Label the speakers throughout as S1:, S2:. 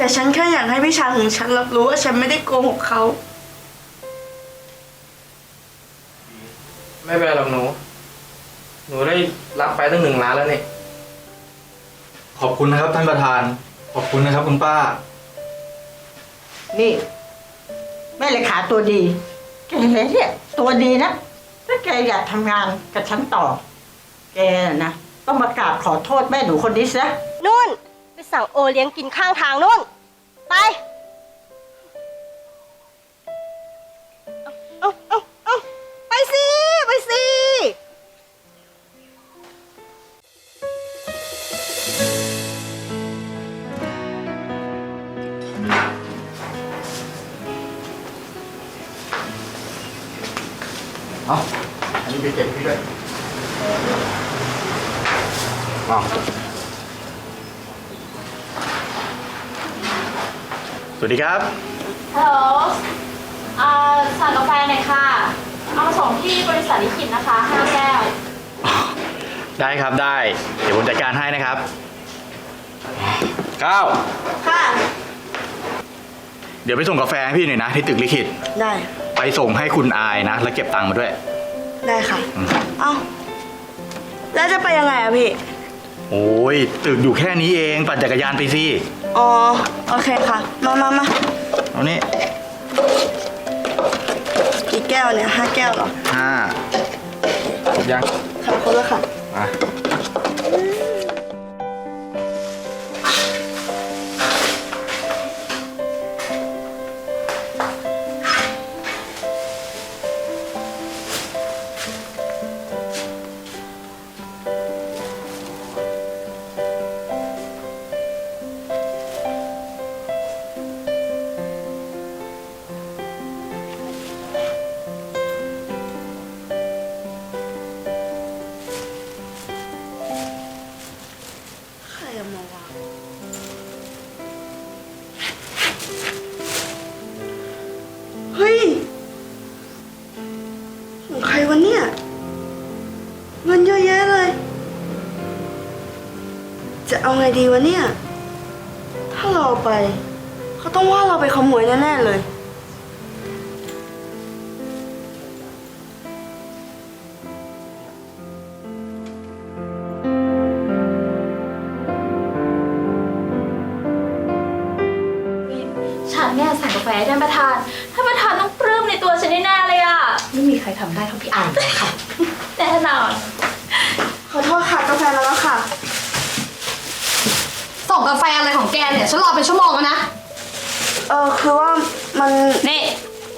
S1: แต่ฉันแค่อยากให้พี่ชายของฉันรับรู้ว่าฉันไม่ได้โกหกเขา
S2: ไม่เป็นไรหรอกหนู หนูได้รับไปตั้งหนึ่งล้านแล้วเนี่ย
S3: ขอบคุณนะครับท่านประธาน ขอบคุณนะครับคุณป้า
S4: นี่ แม่เลขาตัวดี แกเนี่ยตัวดีนะ ถ้าแกอยากทำงานกับฉันต่อ แกนะ ต้องมากราบขอโทษแม่หนูคนนี้ซะ
S5: นุ่นไป สั่งโอเลี้ยงกินข้างทางนุ่น ไปเอาเอาเอาเอาไปสิ ไปสิ
S3: เอาอันนี้ไปเก็บพี่ด้วยเอา สวัสดีครับ
S6: ฮัลโหลอ่าสั่งกาแฟหน่อยค่ะ เอามาส่งที่บริษัทลิขิตนะคะห้าแก้ว
S3: ได้ครับได้ เดี๋ยวผมจัดการให้นะครับก้าว
S1: ค่ะ
S3: เดี๋ยวไปส่งกาแฟให้พี่หน่อยนะ ที่ตึกลิขิต
S1: ได้
S3: ไปส่งให้คุณอายนะ แล้วเก็บตังค์มาด้วย
S1: ได้ค่ะ
S3: อืม
S1: เอ้า แล้วจะไปยังไงอะพี่
S3: โอ้ยตึกอยู่แค่นี้เองปั่นจักรยานไปสิ
S1: อ๋อ โอเคค่ะ มามามา
S3: เอานี่
S1: กี่แก้วเนี่ยห้าแก้วเหรอ
S3: ห้าครบยัง
S1: ขอบคุณแล้วค่ะ
S3: มา
S1: เอาไงดีวะเนี่ย ถ้าเราเอาไป เขาต้องว่าเราไปขโมยแน่ๆเลย
S6: ฉันเนี่ยสั่งกาแฟให้ท่านประธาน ท่านประธานต้องปลื้มในตัวฉันแน่ๆเลยอะ
S7: ไม่มีใครทำได้เท่าพี่อายหรอกค่ะ
S6: แน่นอน
S1: ขอโทษค่ะกาแฟมาแล้วค่ะ
S7: ส่ งกาแฟอะไรของแกเนี่ย ฉันรอเป็นชั่วโมงแล้วนะ
S1: เออคือว่ามัน
S6: นี่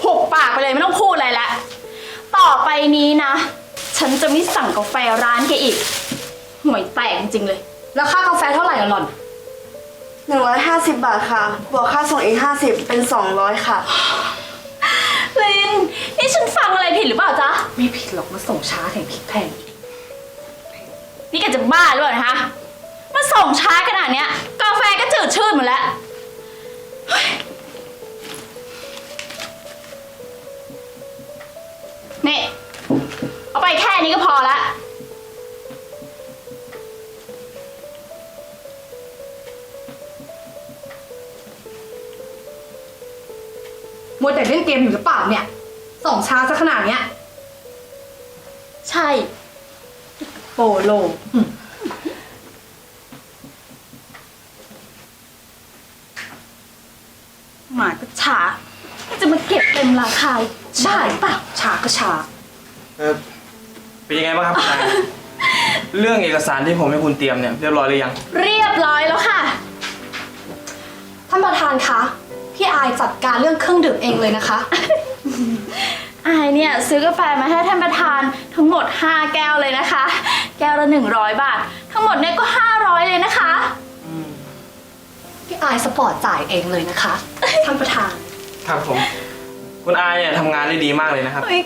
S6: หุบปากไปเลยไม่ต้องพูดอะไรละ ต่อไปนี้นะ ฉันจะไม่สั่งกาแฟร้านแกอีกห่วยแตกจริงๆเลย
S7: แล้วค่ากาแฟเท่าไหร่อะหล่อน
S1: 150 บาทค่ะ บวกค่าส่งอีก 50 เป็น 200 ค่ะ
S6: ลิน นี่ฉันฟังอะไรผิดหรือเปล่าจ๊ะ
S7: ไม่ผิดหรอกมาส่งช้าแถมพริกแพง
S6: นี่แกจะบ้าหรือเปล่านะคะมาส่งช้าขนาดเนี้ยกาแฟก็ จืดชืดหมดแล้วเฮ้ยนี่ เอาไปแค่นี้ก็พอละ
S7: มัวแต่เล่นเกมอยู่หรือเปล่าเนี่ย ส่งช้าซะขนาดเนี้ย
S6: ใช่ โปโลหมาก็ช้าจะมาเก็บ เต็มราคา
S7: ใช่
S6: ได้เปล่า
S7: ช้าก็ช้า
S2: เออเป็นยังไงบ้างครับคุณนาย เรื่องเอกสารที่ผมให้คุณเตรียมเนี่ยเรียบร้อยหรือยัง
S6: เรียบร้อยแล้วค่ะ
S7: ท่านประธานคะ พี่อายจัดการเรื่องเครื่องดื่มเองเลยนะคะ
S6: อายเนี่ยซื้อกาแฟมาให้ท่านประธานทั้งหมด 5 แก้วเลยนะคะ แก้วละ 100 บาท ทั้งหมดเนี่ยก็ 500 เลยนะคะ
S7: พี่อายสปอร์ตจ่ายเองเลยนะคะ ท่านประธาน
S2: ครับผม คุณอายเนี่ยทำงานได้ดีมากเลยนะครับ
S6: อุ๊ย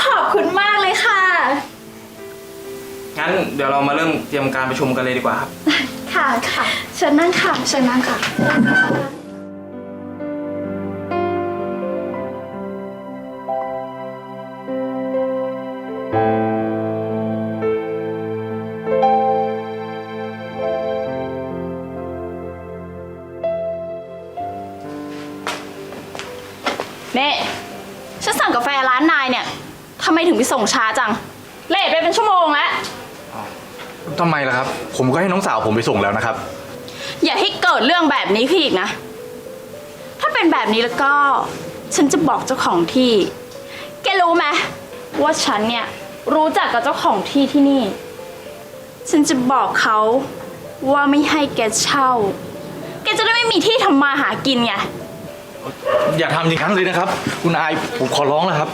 S6: ขอบคุณมากเลยค่ะ
S2: งั้นเดี๋ยวเรามาเริ่มเตรียมการประชุมกันเลยดีกว่าครับ
S6: ค่ะค่ะเชิญนั่งค่ะ
S7: เชิญนั่งค่ะ
S6: ส่งช้าจัง เลทไปเป็นชั่วโมงแล้ว
S3: ทำไมล่ะครับ ผมก็ให้น้องสาวผมไปส่งแล้วนะครับ
S6: อย่าให้เกิดเรื่องแบบนี้ขึ้นอีกนะ ถ้าเป็นแบบนี้แล้วก็ ฉันจะบอกเจ้าของที่ แกรู้ไหมว่าฉันเนี่ยรู้จักกับเจ้าของที่ที่นี่ ฉันจะบอกเขาว่าไม่ให้แกเช่า แกจะได้ไม่มีที่ทำมาหากินไง
S3: อย่าทำอย่างนั้นเลยนะครับ คุณอายผมขอร้องแล้วครับ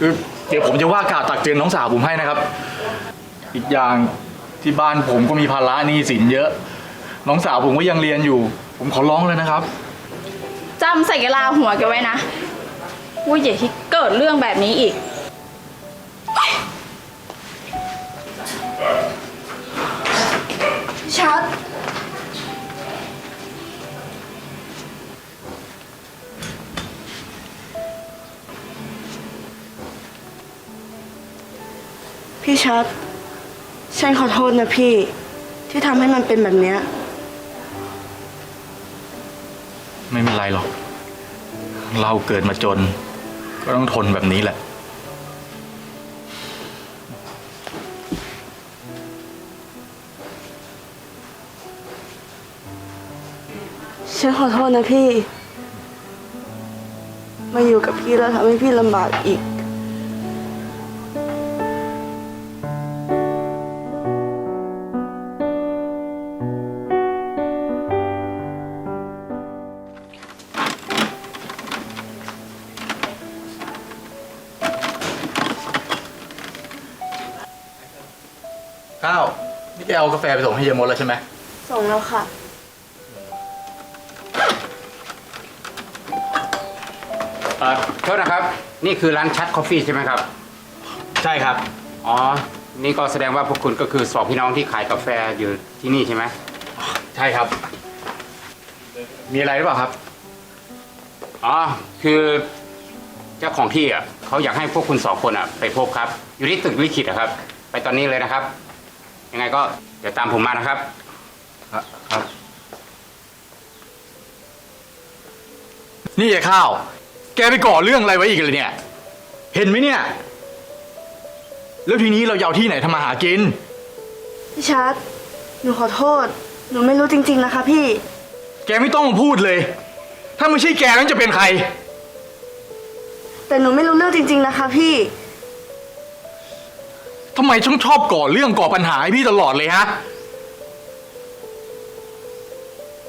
S3: คือ เดี๋ยวผมจะว่ากล่าวตักเตือนน้องสาวผมให้นะครับ อีกอย่างที่บ้านผมก็มีภาระหนี้สินเยอะ น้องสาวผมก็ยังเรียนอยู่ ผมขอร้องเลยนะครับ
S6: จำใส่กะลาหัวแกไว้นะว่าอย่าที่เกิดเรื่องแบบนี้อีก
S1: ชัด พี่ชัด ฉันขอโทษนะพี่ ที่ทำให้มันเป็นแบบเนี้ย
S3: ไม่เป็นไรหรอก เราเกิดมาจน ก็ต้องทนแบบนี้แหละ
S1: ฉันขอโทษนะพี่ มาอยู่กับพี่แล้วทำให้พี่ลำบากอีก
S3: ข้าวนี่แกเอากาแฟไปส่งให้ยายมดแล้วใช่ไหม
S1: ส่งแล้วค่ะ
S8: เอ่อโทษนะครับ นี่คือร้านชัดคอฟฟี่ใช่ไหมครับ
S3: ใช่ครับ
S8: อ๋อ นี่ก็แสดงว่าพวกคุณก็คือสองพี่น้องที่ขายกาแฟอยู่ที่นี่ใช่ไหม
S3: ใช่ครับ มีอะไรหรือเปล่าครับ
S8: อ๋อ คือเจ้าของที่อะเขาอยากให้พวกคุณสองคนอะไปพบครับ อยู่ที่ตึกลิขิตอะครับ ไปตอนนี้เลยนะครับ ยังไงก็เดี๋ยวตามผมมานะครับ
S3: ครับ นี่ยายข้าว แกไปก่อเรื่องอะไรไว้อีกเลยเนี่ย เห็นไหมเนี่ย แล้วทีนี้เราจะเอาที่ไหนทำมาหากิน
S1: พี่ชัดหนูขอโทษ หนูไม่รู้จริง ๆ นะคะพี่
S3: แกไม่ต้องมาพูดเลย ถ้าไม่ใช่แกแล้วจะเป็นใคร
S1: แต่หนูไม่รู้เรื่องจริง ๆ นะคะพี่
S3: ทำไมช่างชอบก่อเรื่องก่อปัญหาให้พี่ตลอดเลยฮะ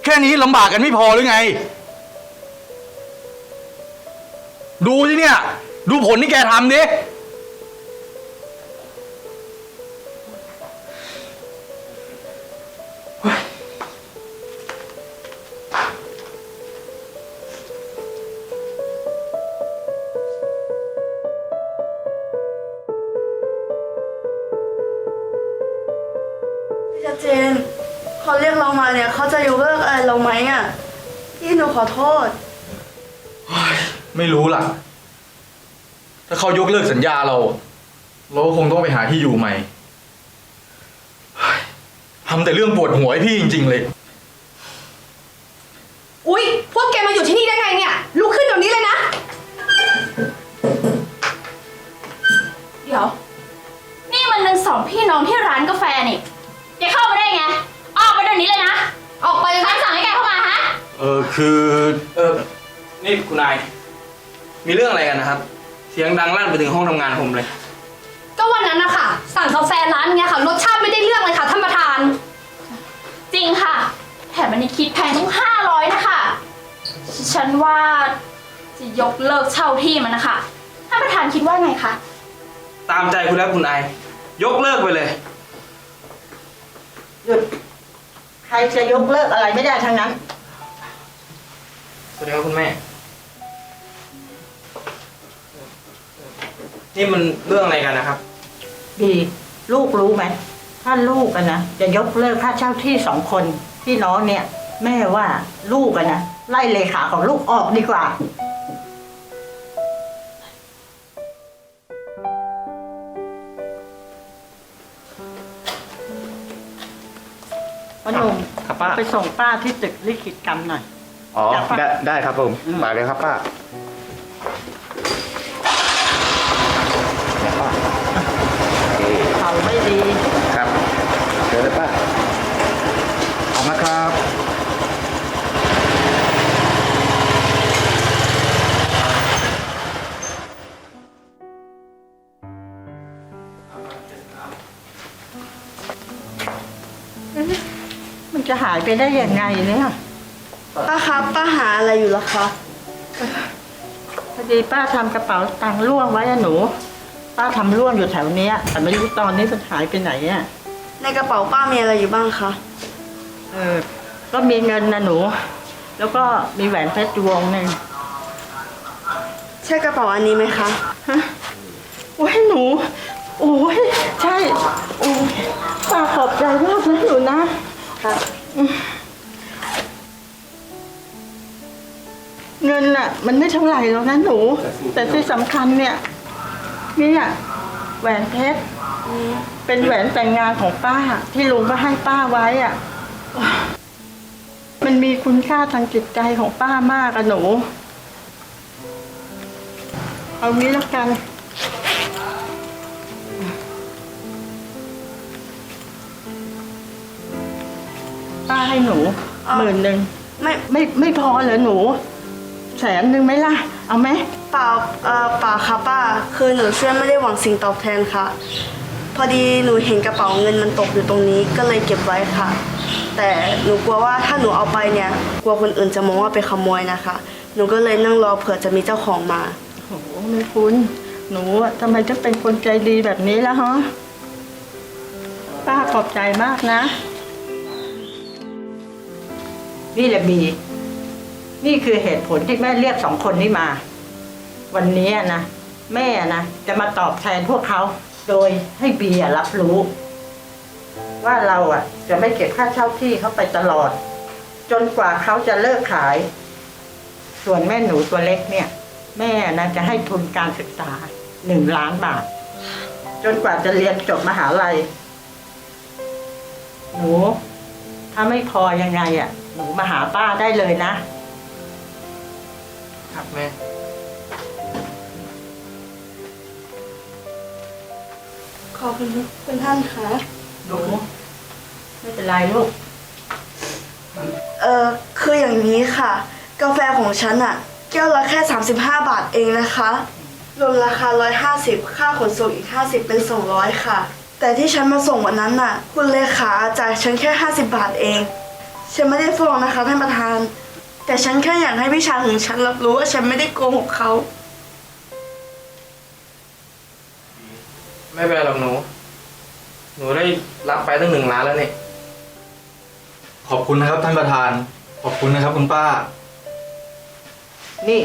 S3: แค่นี้ลำบากกันไม่พอหรือไง ดูสิเนี่ย ดูผลที่แกทำดิ
S1: เลิกอะไรเราไหมอะ พี่หนูขอโทษ
S3: ไม่รู้ล่ะ ถ้าเขายกเลิกสัญญาเรา เราก็คงต้องไปหาที่อยู่ใหม่เฮ้ยทำแต่เรื่องปวดหัวให้พี่จริง ๆ เลย
S7: อุ๊ย พวกแกมาอยู่ที่นี่ได้ไงเนี่ย ลุกขึ้นเดี๋ยวนี้เลยนะ
S6: เดี๋ยว นี่มันเป็นสองพี่น้องที่ร้านกาแฟนี่แกเข้ามาได้ไง ออกไปเดี๋ยวนี้เลยนะ ออกไปเลยนะสั่งให้แกเข้ามาฮะ
S3: เออคือ
S2: เออนี่คุณนาย มีเรื่องอะไรกันนะครับ เสียงดังลั่นไปถึงห้องทำงานผมเลย
S7: ก็วันนั้นนะคะสั่งกาแฟร้านเนี้ยค่ะ รสชาติไม่ได้เรื่องเลยค่ะท่านประธาน
S6: จริงค่ะ แถมมันยังคิดแพงต้องห้าร้อยนะคะ ฉันว่าจะยกเลิกเช่าที่มันนะคะท่านประธานคิดว่าไงคะ
S2: ตามใจคุณแล้วคุณนาย ยกเลิกไปเลย
S4: หยุด ใครจะยกเลิกอะไรไม่ได้ทั้งนั้น
S2: สวัสดีครับคุณแม่ นี่มันเรื่องอะไรกันนะครับ
S4: ดีลูกรู้ไหมถ้าลูกกันนะจะยกเลิกค่าเช่าที่สองคนพี่น้องเนี่ย แม่ว่าลูกกันนะไล่เลขาของลูกออกดีกว่าพอหนุ่ม
S8: ครับ ป้า
S4: ไปส่งป้าที่ตึกลิขิตกรรมหน่อย
S8: อ๋อได้ได้ครับผม
S4: มา
S8: เลยครับป้าเข่า
S4: ไม่ดี
S3: ครับเดี๋ยวนป้าเอามาครับ
S4: จะหายไปได้ยังไงเนี่ย
S1: ป้าครับป้าหาอะไรอยู่ล่ะคะ
S4: พอดีป้าทำกระเป๋าตังค์ร่วงไว้อะหนู ป้าทำร่วงอยู่แถวเนี้ยแต่ไม่รู้ตอนนี้มันหายไปไหนอะ
S1: ในกระเป๋าป้ามีอะไรอยู่บ้างคะ
S4: เออ ก็มีเงินนะหนู แล้วก็มีแหวนเพชรวงหนึ่ง
S1: ใช่กระเป๋าอันนี้ไหมคะ
S4: ฮะโอ้ยหนู โอ้ยใช่ โอ้ยป้าขอบใจมากนะหนูนะ
S1: ค่ะ
S4: เงินน่ะ มันไม่เท่าไหร่หรอกนะหนู แต่ที่สำคัญเนี่ยเนี่ยแหวนเพชรเป็นแหวนแต่งงานของป้า ที่ลุงก็ให้ป้าไว้อะ มันมีคุณค่าทางจิตใจของป้ามากอะหนู เอางี้แล้วกัน ป้าให้หนู
S1: เอา
S4: หมื่นหนึ่ง
S1: ไม่
S4: ไม่ไม่พอเหรอหนู แสนหนึ่งไหมล่ะ เอาไหม
S1: เปล่าเอ่อเปล่าค่ะป้า คือหนูช่วยไม่ได้หวังสิ่งตอบแทนค่ะ พอดีหนูเห็นกระเป๋าเงินมันตกอยู่ตรงนี้ก็เลยเก็บไว้ค่ะ แต่หนูกลัวว่าถ้าหนูเอาไปเนี่ยกลัวคนอื่นจะมองว่าเป็นขโมยนะคะ หนูก็เลยนั่งรอเผื่อจะมีเจ้าของมา
S4: โอ้โหไม่คุณ หนูอะทำไมถึงเป็นคนใจดีแบบนี้ล่ะฮะป้าขอบใจมากนะ นี่แหละบี นี่คือเหตุผลที่แม่เรียกสองคนนี้มา วันนี้นะ แม่นะจะมาตอบแทนพวกเขา โดยให้บีอะรับรู้ ว่าเราอะจะไม่เก็บค่าเช่าที่เขาไปตลอด จนกว่าเขาจะเลิกขาย ส่วนแม่หนูตัวเล็กเนี่ย แม่นะจะให้ทุนการศึกษาหนึ่งล้านบาท จนกว่าจะเรียนจบมหาลัย หนู ถ้าไม่พอยังไงอะ นูมาหาป้าได้เลยนะ
S2: ครับแม่
S1: ขอบคุณคุณท่านค่ะ
S4: หนู ไม่เป็นไรลูก
S1: เออคืออย่างนี้ค่ะ กาแฟของฉันอะแก้วละแค่ 35 บาทเองนะคะ รวมราคา 150 ค่าขนส่งอีก 50 เป็น 200 ค่ะ แต่ที่ฉันมาส่งวันนั้นน่ะ คุณเลขาจ่ายฉันแค่ 50 บาทเอง ฉันไม่ได้ฟ้องนะคะท่านประธาน แต่ฉันแค่อยากให้พี่ชายของฉันรับรู้ว่าฉันไม่ได้โกหกเขา
S2: ไม่เป็นไรหรอกหนู หนูได้รับไปตั้งหนึ่งล้านแล้วนี่
S3: ขอบคุณนะครับท่านประธาน ขอบคุณนะครับคุณป้า
S4: นี่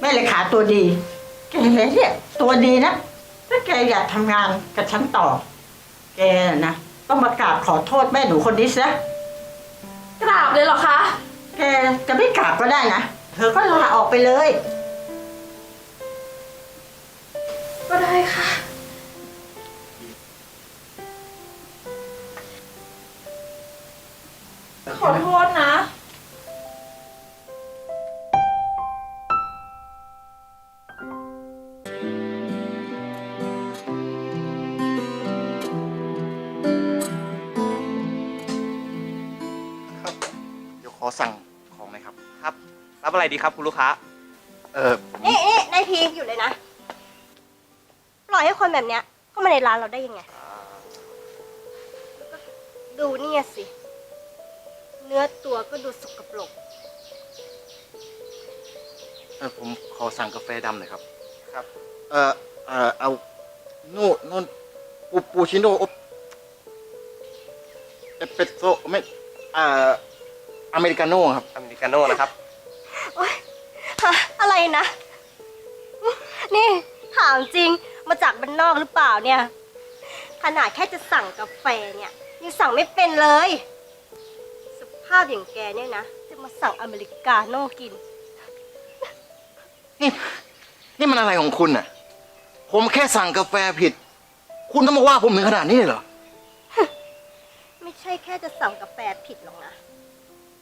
S4: แม่เลขาตัวดี แกเนี่ยตัวดีนะ ถ้าแกอยากทำงานกับฉันต่อ แกนะ ต้องมากราบขอโทษแม่หนูคนนี้ซะ
S6: กราบเลยเหรอคะ
S4: แกจะไม่กราบก็ได้นะ เธอก็ลาออกไปเลย
S6: ก็ได้ค่ะ ขอโทษนะ
S3: อะ
S2: ไรดีครับคุณลูกค้า
S3: เออผม
S5: เอ๊ะเอ๊ะนายพีอยู่เลยนะ ปล่อยให้คนแบบเนี้ยเข้ามาในร้านเราได้ยังไงแล้วก็ดูเนี่ยสิ เนื้อตัวก็ดูสกปรก
S3: เออผมขอสั่งกาแฟดำหน่อยครับ
S2: ครับ
S3: เออเออเอาโน่โน่นปูปูชิโน่อบเอสเปรสโซ่ไม่เอ่ออเมริกาโน่ครับ
S2: อเมริกาโน่นะครับ
S5: ฮะอะไรนะ นี่ถามจริงมาจากบ้านนอกหรือเปล่าเนี่ย ขนาดแค่จะสั่งกาแฟเนี่ยยังสั่งไม่เป็นเลย สภาพอย่างแกเนี่ยนะ จะมาสั่งอเมริกาโน่กิน
S3: นี่ นี่มันอะไรของคุณน่ะ ผมแค่สั่งกาแฟผิด คุณต้องมาว่าผมถึงขนาดนี้เลยเหรอ
S5: ไม่ใช่แค่จะสั่งกาแฟผิดหรอกนะ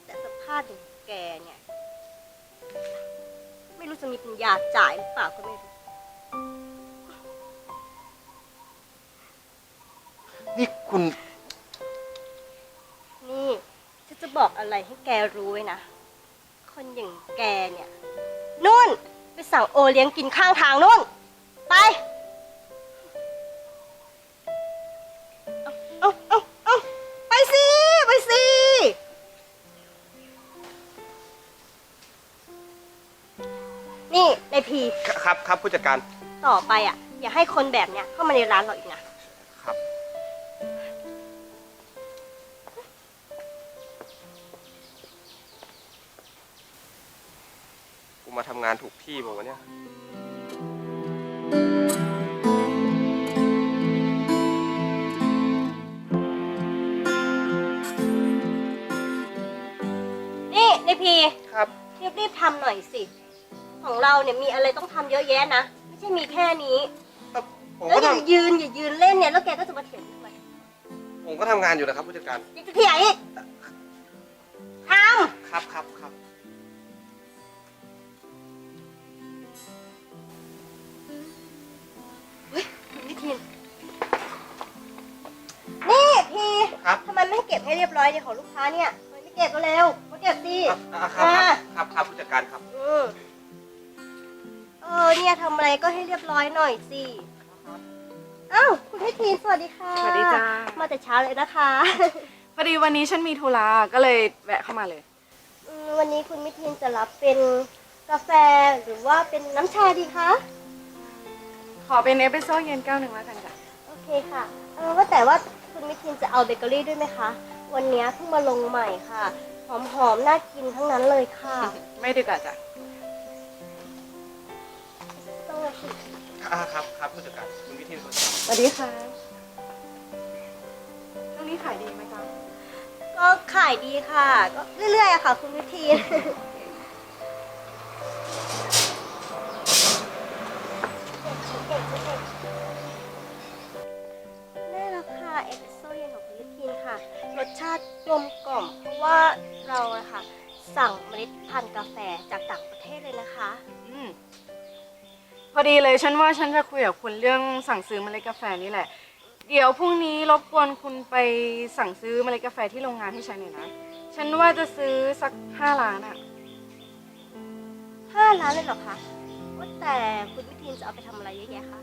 S5: แต่สภาพอย่างแกเนี่ยไม่รู้ จะมีปัญญาจ่ายหรือเปล่าก็ไม่รู้
S9: นี่คุณ
S5: นี่ฉันจะบอกอะไรให้แกรู้ไว้นะ คนอย่างแกเนี่ย นุ่น ไปสั่งโอเลี้ยงกินข้างทางนุ่น ไป
S9: ครับครับผู้จัดการ
S5: ต่อไปอะ อย่าให้คนแบบเนี้ยเข้ามาในร้านเราอีกนะ
S9: ครับ กูมาทำงานถูกที่บอกว่าวะเนี่ย
S5: นี่นายพี
S9: ครับ
S5: รีบรีบๆทำหน่อยสิของ เราเนี่ยมีอะไรต้องทำเยอะแยะนะ ไม่ใช่มีแค่นี้
S9: ผม
S5: แล้ว
S9: ก็
S5: อย่า
S9: ทำ
S5: ยืนอย่ายืนเล่นเนี่ย แล้วแกก็จะมาเถียงทำไม
S9: ผมก็ทำงานอยู่นะครับผู้จัดการ
S5: ยังจะเถียงอีกท
S9: ครับครับครับำ
S5: เฮ้ยคุณวิทีนนี่พี
S9: ครับ
S5: ทำไมไม่เก็บให้เรียบร้อยเนี่ยของลูกค้าเนี่ยทำไมไม่เก็บเร็วๆมาเก็บสิ
S9: ครับครับครับครับผู้จัดการครับ
S5: อืมเออเนี่ยทำอะไรก็ให้เรียบร้อยหน่อยสิอ้าวคุณวิทีนสวัสดีค่ะ
S10: สวัสดีจ้า
S5: มาแต่เช้าเลยนะคะ
S10: พอดีวันนี้ฉันมีธุระก็เลยแวะเข้ามาเลย
S5: อืมวันนี้คุณมิทีนจะรับเป็นกาแฟหรือว่าเป็นน้ำชาดีคะ
S10: ขอเป็นเอสเปรสโซ่เย็นแก้วหนึ่งแล้วกันจ้ะ
S5: โอเคค่ะเออว่าแต่ว่าคุณมิทีนจะเอาเบเกอรี่ด้วยไหมคะ วันนี้เพิ่งมาลงใหม่ค่ะ หอมๆ น่ากินทั้งนั้นเลยค่ะ
S10: ไม่ดีกว่าจ้ะ
S9: ครับครับครับผู้จัดการคุณวิทินสวัสดีครับ
S10: สวัสดีค่ะช่วงนี้ขายดีไหมจ๊ะ
S5: ก็ขายดีค่ะ ก็เรื่อยๆอะค่ะ คุณมิทีน ได้แล้วค่ะเอสเปรสโซ่เย็นของคุณลิทินค่ะ รสชาติกลมกล่อม เพราะว่าเราอะค่ะ สั่งเมล็ดพันธุ์กาแฟจากต่างประเทศเลยนะคะ
S10: อืม พอดีเลยฉันว่าฉันจะคุยกับคุณเรื่องสั่งซื้อเมล็ดกาแฟนี่แหละ เดี๋ยวพรุ่งนี้รบกวนคุณไปสั่งซื้อเมล็ดกาแฟที่โรงงานให้ฉันหน่อยนะ ฉันว่าจะซื้อสักห้าล้านอะ
S5: ห้าล้านเลยเหรอคะว่าแต่คุณวิทินจะเอาไปทำอะไรเยอะแยะคะ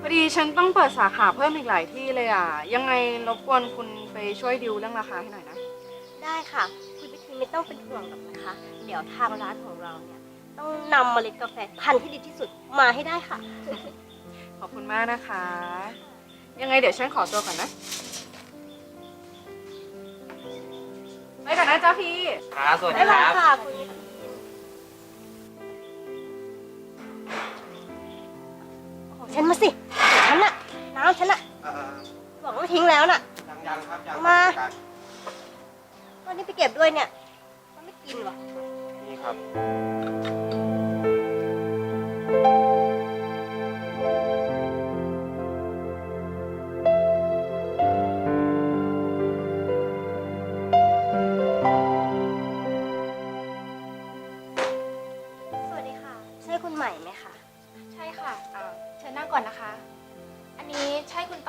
S10: พอดีฉันต้องเปิดสาขาเพิ่มอีกหลายที่เลยอะยังไงรบกวนคุณไปช่วยดิวเรื่องราคาให้หน่อยนะ
S5: ได้ค่ะ คุณวิทินไม่ต้องเป็นห่วงหรอกนะคะ เดี๋ยวทางร้านของเราเนี่ย ต้องนำเมล็ดกาแฟพันธุ์ที่ดีที่สุดมาให้ได้ค่ะ
S10: ขอบคุณมากนะคะ ยังไงเดี๋ยวฉันขอตัวก่อนนะ ไปก่อนนะจ๊ะพี่
S9: ครับสวัสดี
S5: ได้
S9: ค
S5: แล้ว
S9: รับ
S5: ค่ะคุณวิทินของฉันมาสิของฉันน่ะ น้ำฉันน่ะ
S9: เอ่อ
S5: บอกว่าทิ้งแล้วน่ะ
S9: ยังยังครับยัง
S5: มา
S9: ผู้จัดการ
S5: ตอนนี้ไปเก็บด้วยเนี่ย มันไม่กินหรอ
S9: นี่ครับ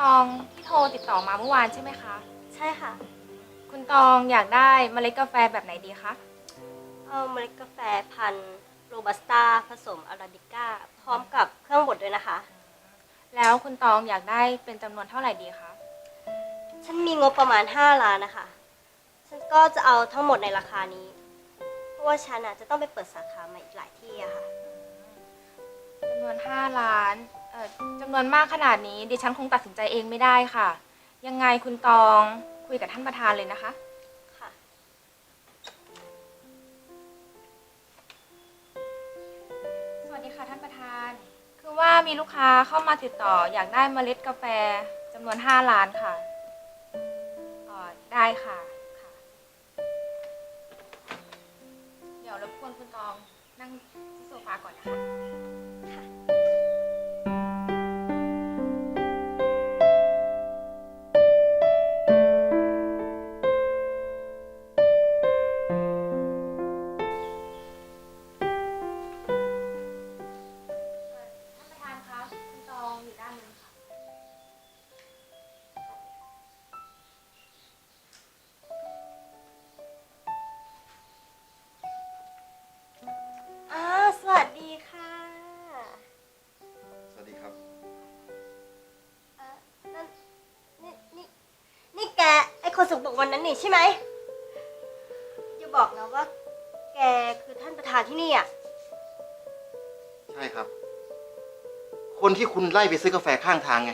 S11: ตองที่โทรติดต่อมาเมื่อวานใช่ไหมคะ
S5: ใช่ค่ะ
S11: คุณตองอยากได้เมล็ดกาแฟแบบไหนดีคะ
S5: เอาเมล็ดกาแฟพันธุ์โรบัสต้าผสมอาราบิก้า พร้อมกับเครื่องบดด้วยนะคะ
S11: แล้วคุณตองอยากได้เป็นจำนวนเท่าไหร่ดีคะ
S5: ฉันมีงบประมาณ 5 ล้านนะคะ ฉันก็จะเอาทั้งหมดในราคานี้ เพราะว่าฉันอะจะต้องไปเปิดสาขาใหม่อีกหลายที่อะค่ะ
S11: จำนวน 5 ล้าน เอ่อจำนวนมากขนาดนี้ดิฉันคงตัดสินใจเองไม่ได้ค่ะ ยังไงคุณตองคุยกับท่านประธานเลยนะคะ
S5: ค่ะ
S11: สวัสดีค่ะท่านประธาน คือว่ามีลูกค้าเข้ามาติดต่ออยากได้เมล็ดกาแฟจำนวน 5 ล้านค่ะอ๋อได้ค่ะค่ะ เดี๋ยวรบกวนคุณตองนั่งที่โซฟาก่อนนะคะ
S5: กวันนั้นนี่ใช่ไหมอย่าบอกนะว่า แกคือท่านประธานที่นี่อะ
S12: ใช่ครับ คนที่คุณไล่ไปซื้อกาแฟข้างทางไง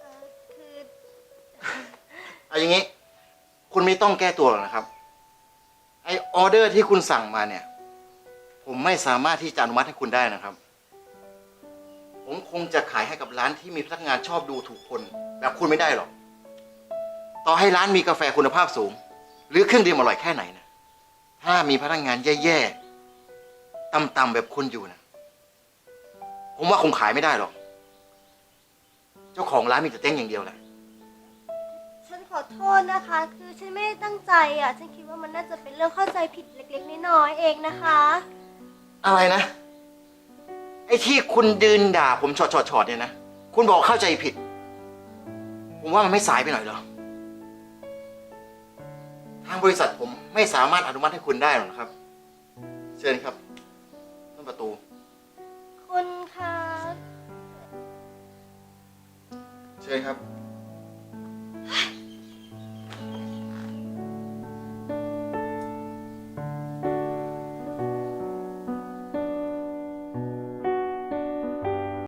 S5: เอ่อคือ
S12: เอาอย่างนี้ คุณไม่ต้องแก้ตัวหรอกนะครับ ไอออเดอร์ที่คุณสั่งมาเนี่ย ผมไม่สามารถที่จะอนุมัติให้คุณได้นะครับ ผมคงจะขายให้กับร้านที่มีพนักงานชอบดูถูกคน แบบคุณไม่ได้หรอก ต่อให้ร้านมีกาแฟคุณภาพสูง หรือเครื่องดื่มอร่อยแค่ไหนนะถ้ามีพนักงานแย่ๆต่ำๆแบบคุณอยู่นะผมว่าคงขายไม่ได้หรอก เจ้าของร้านมีแต่เต้งอย่างเดียวแหละ
S5: ฉันขอโทษนะคะ คือฉันไม่ได้ตั้งใจอะ ฉันคิดว่ามันน่าจะเป็นเรื่องเข้าใจผิดเล็กๆน้อยๆเองนะคะ
S12: อะไรนะ ไอ้ที่คุณดืนด่าผมชอดชอดชอดเนี่ยนะ คุณบอกเข้าใจผิด ผมว่ามันไม่สายไปหน่อยเหรอ ทางบริษัทผมไม่สามารถอนุมัติให้คุณได้หรอกนะครับ เชิญครับต้นประตู
S5: คุณคะ
S12: เชิญครับ